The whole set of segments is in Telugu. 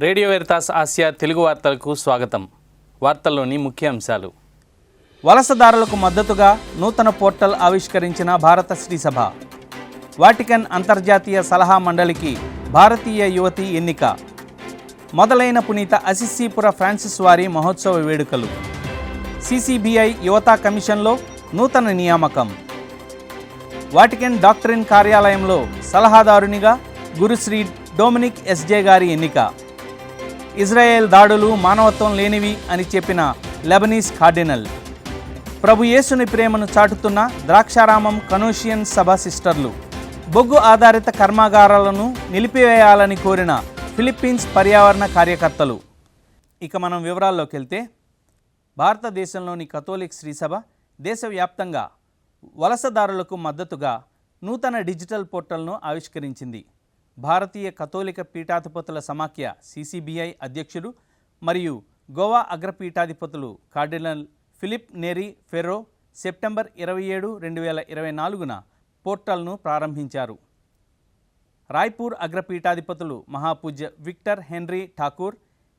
రేడియో వెరితాస్ ఆసియా తెలుగు వార్తలకు స్వాగతం. వార్తల్లోని ముఖ్య అంశాలు. వలసదారులకు మద్దతుగా నూతన పోర్టల్ ఆవిష్కరించిన భారత శ్రీసభ వాటికన్ అంతర్జాతీయ సలహా మండలికి భారతీయ యువతి ఎన్నిక. మొదలైన పునీత అసిస్సీపుర ఫ్రాన్సిస్ వారి మహోత్సవ వేడుకలు. సిసిబిఐ యువతా కమిషన్లో నూతన నియామకం. వాటికన్ డాక్టరిన్ కార్యాలయంలో సలహాదారునిగా గురుశ్రీ డొమినిక్ ఎస్జే గారి ఎన్నిక. ఇజ్రాయెల్ దాడులు మానవత్వం లేనివి అని చెప్పిన లెబనీస్ కార్డినల్. ప్రభు యేసుని ప్రేమను చాటుతున్న ద్రాక్షారామం కనోషియన్ సభ సిస్టర్లు. బొగ్గు ఆధారిత కర్మాగారాలను నిలిపివేయాలని కోరిన ఫిలిప్పీన్స్ పర్యావరణ కార్యకర్తలు. ఇక మనం వివరాల్లోకి వెళ్తే భారతదేశంలోని కథోలిక్ శ్రీసభ దేశవ్యాప్తంగా వలసదారులకు మద్దతుగా నూతన డిజిటల్ పోర్టల్ను ఆవిష్కరించింది. భారతీయ కథోలిక పీఠాధిపతుల సమాఖ్య సిసిబిఐ అధ్యక్షులు మరియు Goa అగ్రపీఠాధిపతులు cardinal Philip Neri Ferrao September ఇరవై ఏడు రెండు వేల ఇరవై నాలుగున పోర్టల్ను ప్రారంభించారు. రాయ్పూర్ అగ్రపీఠాధిపతులు మహాపూజ్య విక్టర్ హెన్రీ ఠాకూర్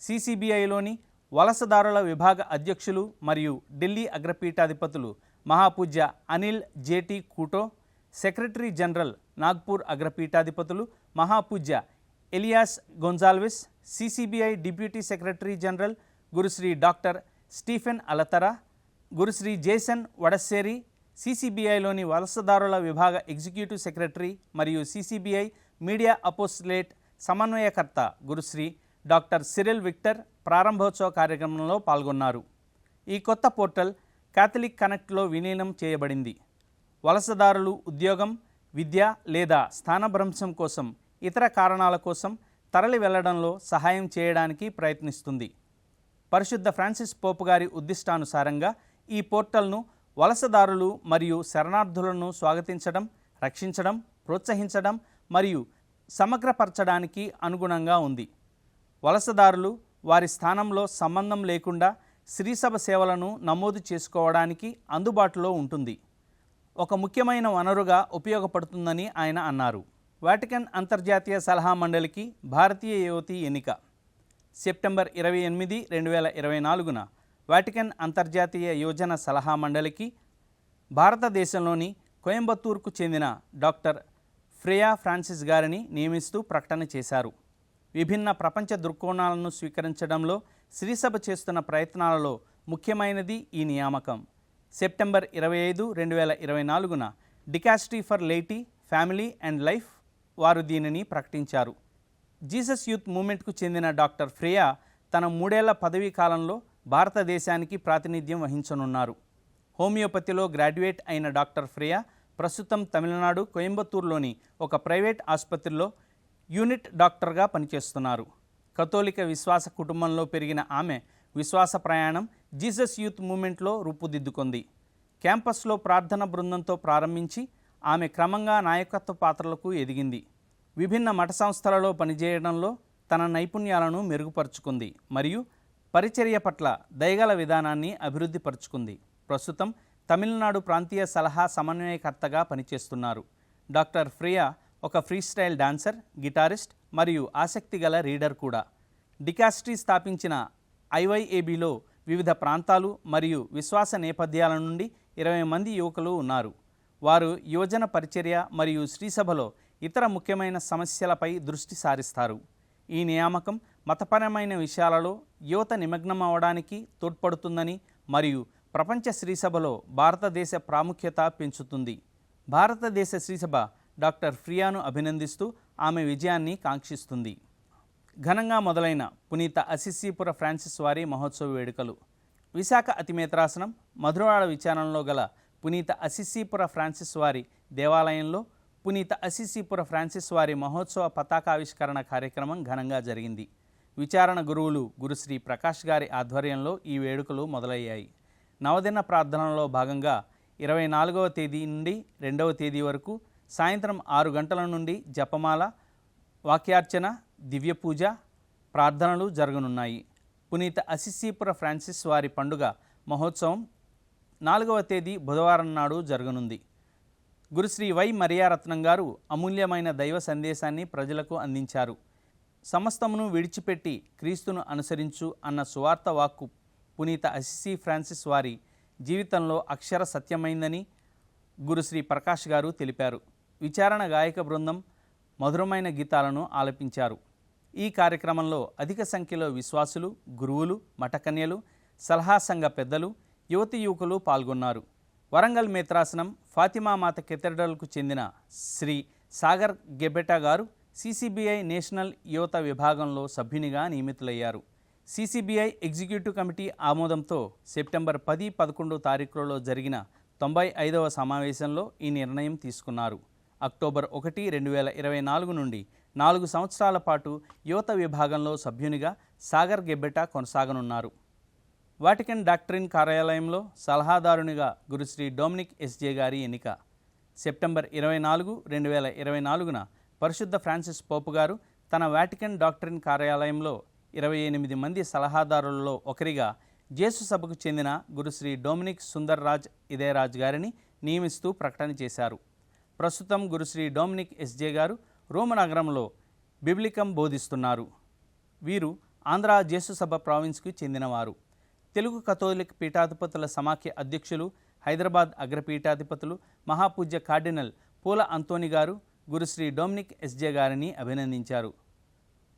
సిసిబిఐలోని వలసదారుల విభాగ అధ్యక్షులు మరియు ఢిల్లీ అగ్రపీఠాధిపతులు మహాపూజ్య Anil J T Couto secretary general Nagpur అగ్రపీఠాధిపతులు మహాపూజ్య Elias Gonsalves CCBI deputy secretary general గురుశ్రీ doctor Stephen Alathara గురుశ్రీ Jason Vadassery సిసిబిఐలోని వలసదారుల విభాగ ఎగ్జిక్యూటివ్ సెక్రటరీ మరియు సిసిబిఐ మీడియా అపోస్లేట్ సమన్వయకర్త గురుశ్రీ డాక్టర్ సిరిల్ విక్టర్ ప్రారంభోత్సవ కార్యక్రమంలో పాల్గొన్నారు. ఈ కొత్త పోర్టల్ క్యాథలిక్ కనెక్ట్లో విలీనం చేయబడింది. వలసదారులు ఉద్యోగం విద్య లేదా స్థానభ్రంశం కోసం ఇతర కారణాల కోసం తరలి వెళ్ళడంలో సహాయం చేయడానికి ప్రయత్నిస్తుంది. పరిశుద్ధ ఫ్రాన్సిస్ పోపు గారి ఉద్దిష్టానుసారంగా ఈ పోర్టల్ను వలసదారులు మరియు శరణార్థులను స్వాగతించడం రక్షించడం ప్రోత్సహించడం మరియు సమగ్రపరచడానికి అనుగుణంగా ఉంది. వలసదారులు వారి స్థానంలో సంబంధం లేకుండా శ్రీసభ సేవలను నమోదు చేసుకోవడానికి అందుబాటులో ఉంటుంది. ఒక ముఖ్యమైన వనరుగా ఉపయోగపడుతుందని ఆయన అన్నారు. వాటికన్ అంతర్జాతీయ సలహా మండలికి భారతీయ యువతి ఎన్నిక. సెప్టెంబర్ ఇరవై ఎనిమిది రెండు వేల ఇరవై నాలుగున వాటికన్ అంతర్జాతీయ యోజన సలహా మండలికి భారతదేశంలోని కోయంబత్తూర్కు చెందిన డాక్టర్ ఫ్రేయా ఫ్రాన్సిస్ గారిని నియమిస్తూ ప్రకటన చేశారు. విభిన్న ప్రపంచ దృక్కోణాలను స్వీకరించడంలో శ్రీసభ చేస్తున్న ప్రయత్నాలలో ముఖ్యమైనది ఈ నియామకం. సెప్టెంబర్ ఇరవై ఐదు రెండు వేల ఇరవై నాలుగున dicastery for laity family and life వారు దీనిని ప్రకటించారు. జీసస్ యూత్ మూమెంట్కు చెందిన డాక్టర్ ఫ్రియా తన మూడేళ్ళ పదవీ కాలంలో భారతదేశానికి ప్రాతినిధ్యం వహించనున్నారు. హోమియోపతిలో గ్రాడ్యుయేట్ అయిన డాక్టర్ ఫ్రియా ప్రస్తుతం తమిళనాడు కోయంబత్తూరులోని ఒక ప్రైవేట్ ఆసుపత్రిలో యూనిట్ డాక్టర్గా పనిచేస్తున్నారు. కథోలిక విశ్వాస కుటుంబంలో పెరిగిన ఆమె విశ్వాస ప్రయాణం జీసస్ యూత్ మూమెంట్లో రూపుదిద్దుకుంది. క్యాంపస్లో ప్రార్థన బృందంతో ప్రారంభించి ఆమె క్రమంగా నాయకత్వ పాత్రలకు ఎదిగింది. విభిన్న మఠ సంస్థలలో పనిచేయడంలో తన నైపుణ్యాలను మెరుగుపరుచుకుంది మరియు పరిచర్య పట్ల దయగల విధానాన్ని అభివృద్ధి పరుచుకుంది ప్రస్తుతం తమిళనాడు ప్రాంతీయ సలహా సమన్వయకర్తగా పనిచేస్తున్నారు. డాక్టర్ ఫ్రియా ఒక ఫ్రీస్టైల్ డాన్సర్ గిటారిస్ట్ మరియు ఆసక్తిగల రీడర్ కూడా. డికాస్ట్రీ స్థాపించిన ఐవైఏబిలో వివిధ ప్రాంతాలు మరియు విశ్వాస నేపథ్యాల నుండి ఇరవై మంది యువకులు ఉన్నారు. వారు యువజన పరిచర్య మరియు శ్రీసభలో ఇతర ముఖ్యమైన సమస్యలపై దృష్టి సారిస్తారు. ఈ నియామకం మతపరమైన విషయాలలో యువత నిమగ్నం అవడానికి తోడ్పడుతుందని మరియు ప్రపంచ శ్రీసభలో భారతదేశ ప్రాముఖ్యత పెంచుతుంది. భారతదేశ శ్రీసభ డాక్టర్ ఫ్రియాను అభినందిస్తూ ఆమె విజయాన్ని కాంక్షిస్తుంది. ఘనంగా మొదలైన పునీత అసిస్సీపుర ఫ్రాన్సిస్ వారి మహోత్సవ వేడుకలు. విశాఖ అతిమేత్రాసనం మధురవాడ విచారణలో గల పునీత అసిస్సీపుర ఫ్రాన్సిస్ వారి దేవాలయంలో పునీత అసిస్సీపుర ఫ్రాన్సిస్ వారి మహోత్సవ పతాకావిష్కరణ కార్యక్రమం ఘనంగా జరిగింది. విచారణ గురువులు గురుశ్రీ ప్రకాష్ గారి ఆధ్వర్యంలో ఈ వేడుకలు మొదలయ్యాయి. నవదిన ప్రార్థనలో భాగంగా ఇరవై నాలుగవ తేదీ నుండి రెండవ తేదీ వరకు సాయంత్రం ఆరు గంటల నుండి జపమాల వాక్యార్చన దివ్య పూజ ప్రార్థనలు జరగనున్నాయి. పునీత అసిసీపుర ఫ్రాన్సిస్ వారి పండుగ మహోత్సవం నాలుగవ తేదీ బుధవారం నాడు జరగనుంది. గురుశ్రీ వై మరియారత్నం గారు అమూల్యమైన దైవ సందేశాన్ని ప్రజలకు అందించారు. సమస్తమును విడిచిపెట్టి క్రీస్తును అనుసరించు అన్న సువార్త వాక్కు పునీత అసిసి ఫ్రాన్సిస్ వారి జీవితంలో అక్షర సత్యమైందని గురుశ్రీ ప్రకాష్ గారు తెలిపారు. విచారణ గాయక బృందం మధురమైన గీతాలను ఆలపించారు. ఈ కార్యక్రమంలో అధిక సంఖ్యలో విశ్వాసులు గురువులు మఠకన్యలు సలహా సంఘ పెద్దలు యువతి యువకులు పాల్గొన్నారు. వరంగల్ మేత్రాసనం ఫాతిమా మాత కెథడ్రల్కు చెందిన శ్రీ సాగర్ గెబెటా గారు సిసిబిఐ నేషనల్ యువత విభాగంలో సభ్యునిగా నియమితులయ్యారు. సిసిబిఐ ఎగ్జిక్యూటివ్ కమిటీ ఆమోదంతో సెప్టెంబర్ పది పదకొండు తారీఖులలో జరిగిన తొంభై ఐదవ సమావేశంలో ఈ నిర్ణయం తీసుకున్నారు. అక్టోబర్ ఒకటి రెండు వేల ఇరవై నాలుగు నుండి నాలుగు సంవత్సరాల పాటు యువత విభాగంలో సభ్యునిగా సాగర్ గెబ్బెటా కొనసాగనున్నారు. వాటికన్ డాక్టరిన్ కార్యాలయంలో సలహాదారునిగా గురుశ్రీ డొమినిక్ ఎస్జే గారి ఎన్నిక. సెప్టెంబర్ ఇరవై నాలుగు రెండు వేల ఇరవై నాలుగున పరిశుద్ధ ఫ్రాన్సిస్ పోపు గారు తన వాటికన్ డాక్టరిన్ కార్యాలయంలో ఇరవై ఎనిమిది మంది సలహాదారులలో ఒకరిగా జేసు సభకు చెందిన గురుశ్రీ డొమినిక్ సుందర్ రాజ్ ఇదేరాజ్ గారిని నియమిస్తూ ప్రకటన చేశారు. ప్రస్తుతం గురుశ్రీ డొమినిక్ ఎస్జే గారు రోమ నగరంలో బిబ్లికం బోధిస్తున్నారు. వీరు ఆంధ్ర జేసు సభ ప్రావిన్స్కు చెందినవారు. తెలుగు కథోలిక్ పీఠాధిపతుల సమాఖ్య అధ్యక్షులు హైదరాబాద్ అగ్రపీఠాధిపతులు మహాపూజ్య కార్డినల్ పూల అంతోని గారు గురుశ్రీ డొమినిక్ ఎస్జే గారిని అభినందించారు.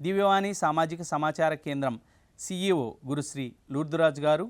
దివ్యవాణి సామాజిక సమాచార కేంద్రం సిఈఓ గురుశ్రీ లూర్దురాజ్ గారు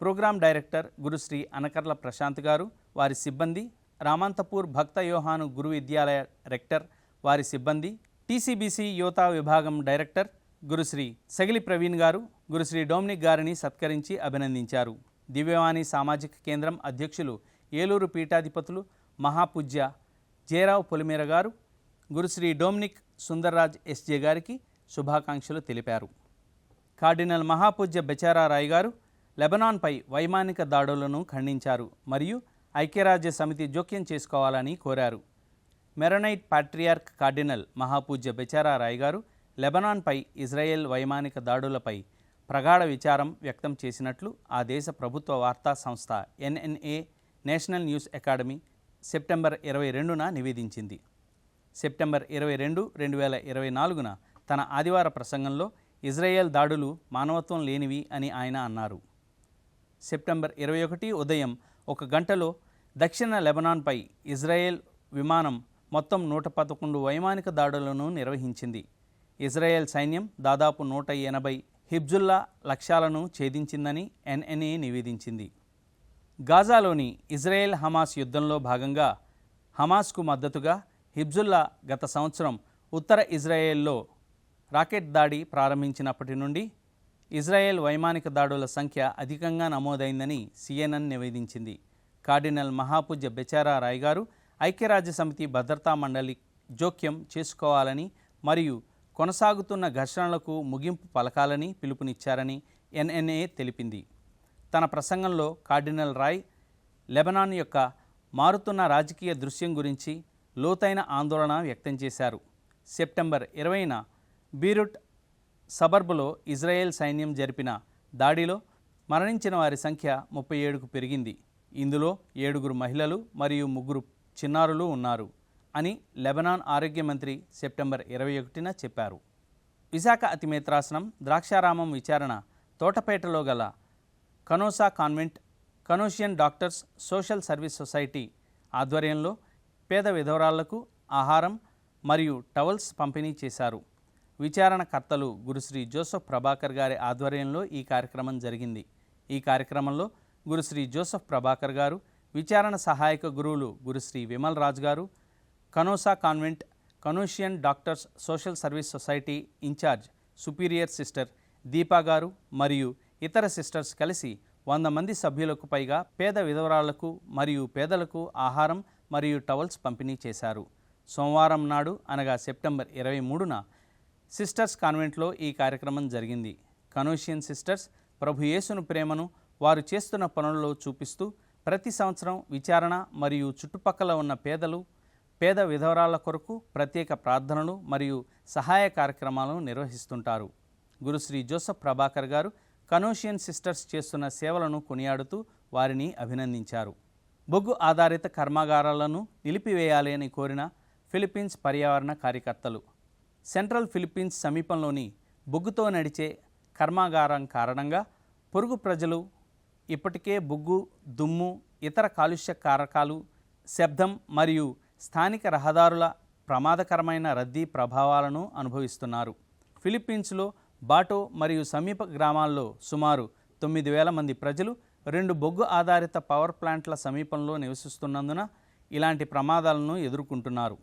ప్రోగ్రాం డైరెక్టర్ గురుశ్రీ అనకర్ల ప్రశాంత్ గారు వారి సిబ్బంది రామంతపూర్ భక్త యోహాను గురు విద్యాలయ రెక్టర్ వారి సిబ్బంది టీసీబీసీ యువత విభాగం డైరెక్టర్ గురుశ్రీ సగిలి ప్రవీణ్ గారు గురుశ్రీ డోమినిక్ గారిని సత్కరించి అభినందించారు. దివ్యవాణి సామాజిక కేంద్రం అధ్యక్షులు ఏలూరు పీఠాధిపతులు మహాపూజ్య జయరావు పొలిమేర గారు గురుశ్రీ డోమినిక్ సుందర్రాజ్ ఎస్జే గారికి శుభాకాంక్షలు తెలిపారు. కార్డినల్ మహాపూజ్య బెచారా రాయ్ గారు లెబనాన్పై వైమానిక దాడులను ఖండించారు మరియు ఐక్యరాజ్య సమితి జోక్యం చేసుకోవాలని కోరారు. మెరనైట్ పాట్రియార్క్ కార్డినల్ మహాపూజ్య బెచారా రాయ్ గారు లెబనాన్పై ఇజ్రాయెల్ వైమానిక దాడులపై ప్రగాఢ విచారం వ్యక్తం చేసినట్లు ఆ దేశ ప్రభుత్వ వార్తా సంస్థ NNA national news academy September ఇరవై రెండున నివేదించింది. సెప్టెంబర్ ఇరవై రెండు రెండు వేల ఇరవై నాలుగున తన ఆదివార ప్రసంగంలో ఇజ్రాయెల్ దాడులు మానవత్వం లేనివి అని ఆయన అన్నారు. సెప్టెంబర్ ఇరవై ఒకటి ఉదయం ఒక గంటలో దక్షిణ లెబనాన్పై ఇజ్రాయెల్ విమానం మొత్తం నూట పదకొండు వైమానిక దాడులను నిర్వహించింది. ఇజ్రాయెల్ సైన్యం దాదాపు నూట ఎనభై హిబ్జుల్లా లక్ష్యాలను ఛేదించిందని ఎన్ఎన్ఏ నివేదించింది. గాజాలోని ఇజ్రాయెల్ హమాస్ యుద్ధంలో భాగంగా హమాస్కు మద్దతుగా హిబ్జుల్లా గత సంవత్సరం ఉత్తర ఇజ్రాయెల్లో రాకెట్ దాడి ప్రారంభించినప్పటి నుండి ఇజ్రాయెల్ వైమానిక దాడుల సంఖ్య అధికంగా నమోదైందని సిఎన్ఎన్ నివేదించింది. కార్డినల్ మహాపూజ్య బెచారా రాయ్ గారు ఐక్యరాజ్య సమితి భద్రతా మండలి జోక్యం చేసుకోవాలని మరియు కొనసాగుతున్న ఘర్షణలకు ముగింపు పలకాలని పిలుపునిచ్చారని ఎన్ఎన్ఏ తెలిపింది. తన ప్రసంగంలో కార్డినల్ రాయ్ లెబనాన్ యొక్క మారుతున్న రాజకీయ దృశ్యం గురించి లోతైన ఆందోళన వ్యక్తం చేశారు. సెప్టెంబర్ ఇరవైన బీరుట్ సబర్బులో ఇజ్రాయెల్ సైన్యం జరిపిన దాడిలో మరణించిన వారి సంఖ్య ముప్పై ఏడుకు పెరిగింది. ఇందులో ఏడుగురు మహిళలు మరియు ముగ్గురు చిన్నారులు ఉన్నారు అని లెబనాన్ ఆరోగ్య మంత్రి సెప్టెంబర్ ఇరవై ఒకటిన చెప్పారు. విశాఖ అతిమేత్రాసనం ద్రాక్షారామం విచారణ తోటపేటలో గల Canossa convent Canossian doctors social service society ఆధ్వర్యంలో పేద విధవరాళ్ళకు ఆహారం మరియు టవల్స్ పంపిణీ చేశారు. విచారణకర్తలు గురుశ్రీ జోసఫ్ ప్రభాకర్ గారి ఆధ్వర్యంలో ఈ కార్యక్రమం జరిగింది. ఈ కార్యక్రమంలో గురుశ్రీ జోసఫ్ ప్రభాకర్ గారు విచారణ సహాయక గురువులు గురుశ్రీ విమల్ రాజ్ గారు Canossa convent Canossian doctors social service society incharge superior sister Deepa గారు మరియు ఇతర సిస్టర్స్ కలిసి వంద మంది సభ్యులకు పైగా పేద విధవరాళ్ళకు మరియు పేదలకు ఆహారం మరియు టవల్స్ పంపిణీ చేశారు. సోమవారం నాడు అనగా సెప్టెంబర్ ఇరవై మూడున సిస్టర్స్ కాన్వెంట్లో ఈ కార్యక్రమం జరిగింది. కనోషియన్ సిస్టర్స్ ప్రభు యేసును ప్రేమను వారు చేస్తున్న పనులలో చూపిస్తూ ప్రతి సంవత్సరం విచారణ మరియు చుట్టుపక్కల ఉన్న పేదలు పేద విధవరాల కొరకు ప్రత్యేక ప్రార్థనలు మరియు సహాయ కార్యక్రమాలను నిర్వహిస్తుంటారు. గురుశ్రీ జోసఫ్ ప్రభాకర్ గారు కనోషియన్ సిస్టర్స్ చేస్తున్న సేవలను కొనియాడుతూ వారిని అభినందించారు. బొగ్గు ఆధారిత కర్మాగారాలను నిలిపివేయాలి అని కోరిన ఫిలిప్పీన్స్ పర్యావరణ కార్యకర్తలు. సెంట్రల్ ఫిలిప్పీన్స్ సమీపంలోని బొగ్గుతో నడిచే కర్మాగారం కారణంగా పొరుగు ప్రజలు ఇప్పటికే బొగ్గు దుమ్ము ఇతర కాలుష్య కారకాలు శబ్దం మరియు స్థానిక రహదారుల ప్రమాదకరమైన రద్దీ ప్రభావాలను అనుభవిస్తున్నారు. ఫిలిప్పీన్స్లో బాటో మరియు సమీప గ్రామాల్లో సుమారు తొమ్మిది వేల మంది ప్రజలు రెండు బొగ్గు ఆధారిత పవర్ ప్లాంట్ల సమీపంలో నివసిస్తున్నందున ఇలాంటి ప్రమాదాలను ఎదుర్కొంటున్నారు.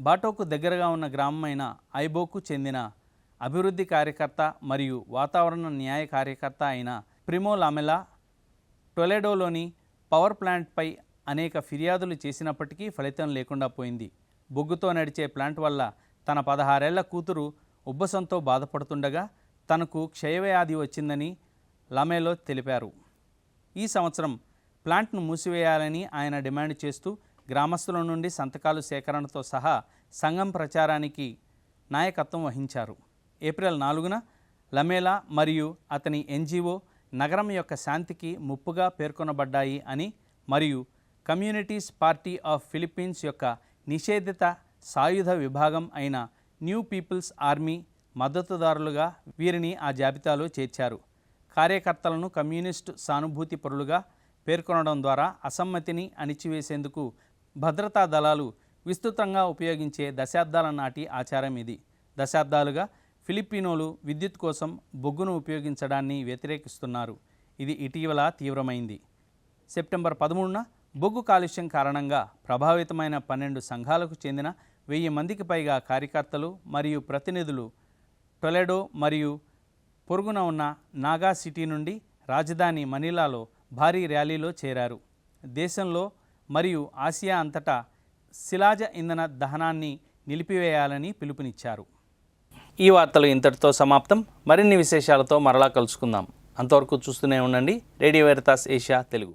బాటోకు దగ్గరగా ఉన్న గ్రామమైన ఐబోకు చెందిన అభివృద్ధి కార్యకర్త మరియు వాతావరణ న్యాయ కార్యకర్త అయిన ప్రిమో లామెలా టొలెడోలోని పవర్ ప్లాంట్పై అనేక ఫిర్యాదులు చేసినప్పటికీ ఫలితం లేకుండా పోయింది. బొగ్గుతో నడిచే ప్లాంట్ వల్ల తన పదహారేళ్ళ కూతురు ఉబ్బసంతో బాధపడుతుండగా తనకు క్షయవ్యాధి వచ్చిందని లమేలో తెలిపారు. ఈ సంవత్సరం ప్లాంట్ను మూసివేయాలని ఆయన డిమాండ్ చేస్తూ గ్రామస్తుల నుండి సంతకాలు సేకరణతో సహా సంఘం ప్రచారానికి నాయకత్వం వహించారు. ఏప్రిల్ నాలుగున లమేలా మరియు అతని ఎన్జిఓ నగరం యొక్క శాంతికి ముప్పుగా పేర్కొనబడ్డాయి అని మరియు కమ్యూనిటీస్ పార్టీ ఆఫ్ ఫిలిప్పీన్స్ యొక్క నిషేధిత సాయుధ విభాగం అయిన న్యూ పీపుల్స్ ఆర్మీ మద్దతుదారులుగా వీరిని ఆ జాబితాలో చేర్చారు. కార్యకర్తలను కమ్యూనిస్టు సానుభూతి పరులుగా పేర్కొనడం ద్వారా అసమ్మతిని అణిచివేసేందుకు భద్రతా దళాలు విస్తృతంగా ఉపయోగించే దశాబ్దాల నాటి ఆచారం ఇది. దశాబ్దాలుగా ఫిలిప్పీనోలు విద్యుత్ కోసం బొగ్గును ఉపయోగించడాన్ని వ్యతిరేకిస్తున్నారు. ఇది ఇటీవల తీవ్రమైంది. సెప్టెంబర్ పదమూడున బొగ్గు కాలుష్యం కారణంగా ప్రభావితమైన పన్నెండు సంఘాలకు చెందిన వెయ్యి మందికి పైగా కార్యకర్తలు మరియు ప్రతినిధులు టొలెడో మరియు పొరుగున ఉన్న నాగా సిటీ నుండి రాజధాని మనీలాలో భారీ ర్యాలీలో చేరారు. దేశంలో మరియు ఆసియా అంతటా శిలాజ ఇంధన దహనాన్ని నిలిపివేయాలని పిలుపునిచ్చారు. ఈ వార్తలు ఇంతటితో సమాప్తం. మరిన్ని విశేషాలతో మరలా కలుసుకుందాం. అంతవరకు చూస్తూనే ఉండండి. Radio Veritas Asia Telugu.